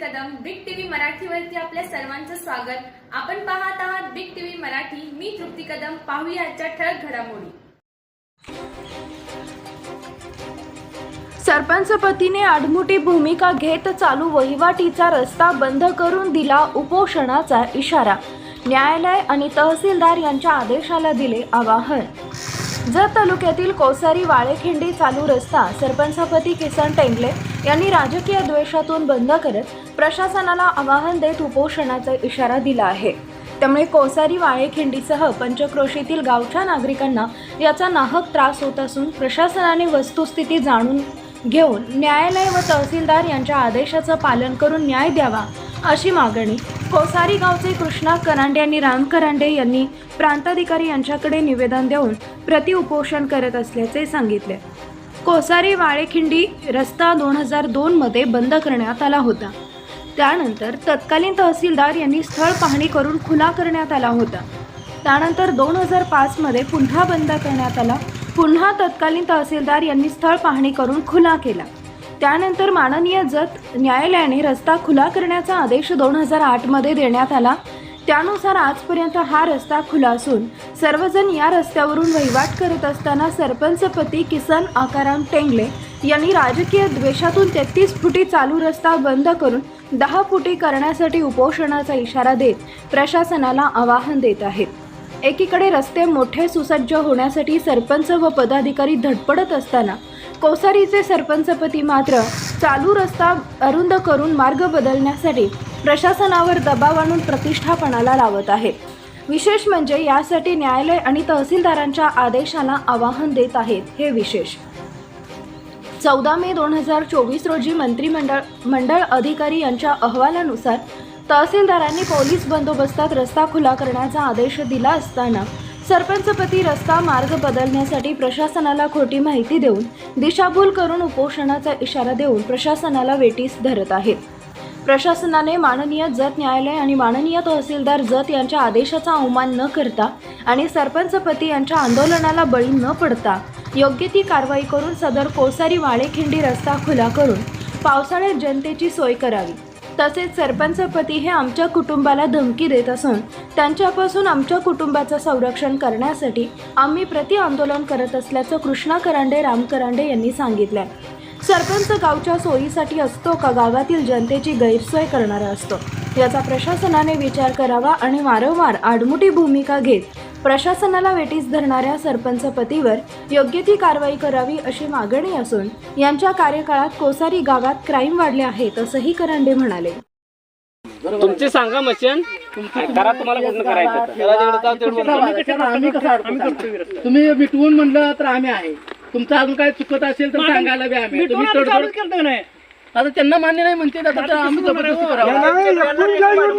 Kadam big TV मराठीवरती आपल्या सर्वांचं स्वागत. आपण पाहत आहात बिग टीव्ही मराठी. मी तृप्ती कदम. पाहूया आजच्या ठळक घडामोडी. सरपंचपतीने आडमुठी भूमिका घेत चालू वहिवाटीचा रस्ता बंद करून दिला उपोषणाचा इशारा. न्यायालय आणि तहसीलदार यांच्या आदेशाला दिले आवाहन. जत तालुक्यातील कोसारी वाळेखिंडी चालू रस्ता सरपंचपती किसन टेंगले यांनी राजकीय द्वेषातून बंद करत प्रशासनाला आवाहन देत उपोषणाचा इशारा दिला आहे. त्यामुळे कोसारी वाळेखिंडीसह पंचक्रोशीतील गावच्या नागरिकांना याचा नाहक त्रास होत असून प्रशासनाने वस्तुस्थिती जाणून घेऊन न्यायालय व तहसीलदार यांच्या आदेशाचं पालन करून न्याय द्यावा अशी मागणी कोसारी गावचे कृष्णा करांडे आणि राम करांडे यांनी प्रांताधिकारी यांच्याकडे निवेदन देऊन प्रतिउपोषण करत असल्याचे सांगितले. कोसारी वाळेखिंडी रस्ता दोन हजार दोनमध्ये बंद करण्यात आला होता. त्यानंतर तत्कालीन तहसीलदार यांनी स्थळ पाहणी करून खुला करण्यात आला होता. त्यानंतर दोन हजार पाचमध्ये पुन्हा बंद करण्यात आला. पुन्हा तत्कालीन तहसीलदार यांनी स्थळ पाहणी करून खुला केला. त्यानंतर माननीय जत न्यायालयाने रस्ता खुला करण्याचा आदेश दोन हजार आठमध्ये देण्यात आला. त्यानुसार आजपर्यंत हा रस्ता खुला असून सर्वजण या रस्त्यावरून वहिवाट करत असताना सरपंचपती किसन आकाराम टेंगले यांनी राजकीय द्वेषातून तेहतीस फुटी चालू रस्ता बंद करून दहा फुटी करण्यासाठी उपोषणाचा इशारा देत प्रशासनाला आवाहन देत आहेत एकीकडे रस्ते मोठे सुसज्ज होण्यासाठी सरपंच व पदाधिकारी धडपडत असताना कोसारीचे सरपंचपती मात्र चालू रस्ता अरुंद करून मार्ग बदलण्यासाठी प्रशासनावर दबाव आणून प्रतिष्ठापणाला लावत आहे विशेष म्हणजे यासाठी न्यायालय आणि तहसीलदारांच्या आदेशाला आवाहन देत आहेत हे विशेष. चौदा मे दोन हजार चोवीस रोजी मंत्रिमंडळ मंडळ अधिकारी यांच्या अहवालानुसार तहसीलदारांनी पोलीस बंदोबस्तात रस्ता खुला करण्याचा आदेश दिला असताना सरपंचपती रस्ता मार्ग बदलण्यासाठी प्रशासनाला खोटी माहिती देऊन दिशाभूल करून उपोषणाचा इशारा देऊन प्रशासनाला वेटीस धरत आहेत. प्रशासनाने माननीय जत न्यायालय आणि माननीय तहसीलदार जत यांच्या आदेशाचा अवमान न करता आणि सरपंचपती यांच्या आंदोलनाला बळी न पडता योग्य ती कारवाई करून सदर कोसारी वाळेखिंडी रस्ता खुला करून पावसाळ्यात जनतेची सोय करावी. तसेच सरपंचपती हे आमच्या कुटुंबाला धमकी देत असून त्यांच्यापासून आमच्या कुटुंबाचं संरक्षण करण्यासाठी आम्ही प्रति आंदोलन करत असल्याचं कृष्णा करांडे राम करांडे यांनी सांगितलं सरपंच गावच्या सोयीसाठी असतो का? गावातील जनतेची गैरसोय करणारा असतो. याचा प्रशासनाने विचार करावा आणि वारंवार आडमुठी भूमिका घेत प्रशासनाला वेटीस धरणाऱ्या सरपंचपतीवर योग्य ती कारवाई करावी अशी मागणी असून यांच्या कार्यकाळात कोसारी गावात क्राईम वाढले आहेत असंही करांडे म्हणाले. तुमची सांगा मशीन. करा तुम्हाला पूर्ण करायचं? तुम्ही मिटवून म्हणलं तर आम्ही आहे. तुमचं अजून काय चुकत असेल तर सांगायला बी आम्ही. तुम्ही तडजोड आता त्यांना मान्य नाही म्हणते आता तर आम्ही जबरदस्ती करावं.